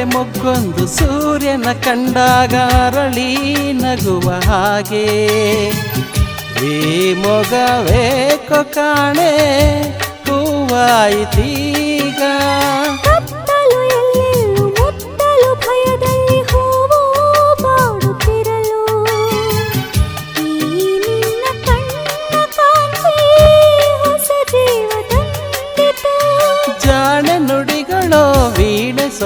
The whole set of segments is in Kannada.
ಪಾವರೆ ಮೊಗ್ಗೊಂದು ಸೂರ್ಯನ ಕಂಡಾಗ ಅರಳಿ ನಗುವ ಹಾಗೆ. ಈ ಮೊಗವೇಕೋ ಕಾಣೆ ಹೂವಾಯಿತೀಗ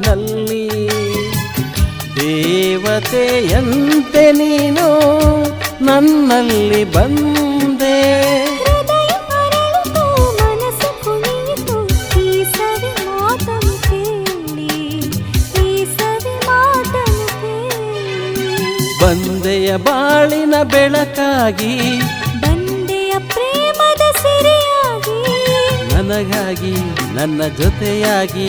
ಬಾಳಿನಲ್ಲಿ ದೇವತೆಯಂತೆ ನೀನು ನನ್ನಲ್ಲಿ ಬಂದೆ. ಬಂದೆಯ ಬಾಳಿನ ಬೆಳಕಾಗಿ ಬಂದೆಯ ಪ್ರೇಮದ ಸಿರಿಯಾಗಿ ನನಗಾಗಿ ನನ್ನ ಜೊತೆಯಾಗಿ.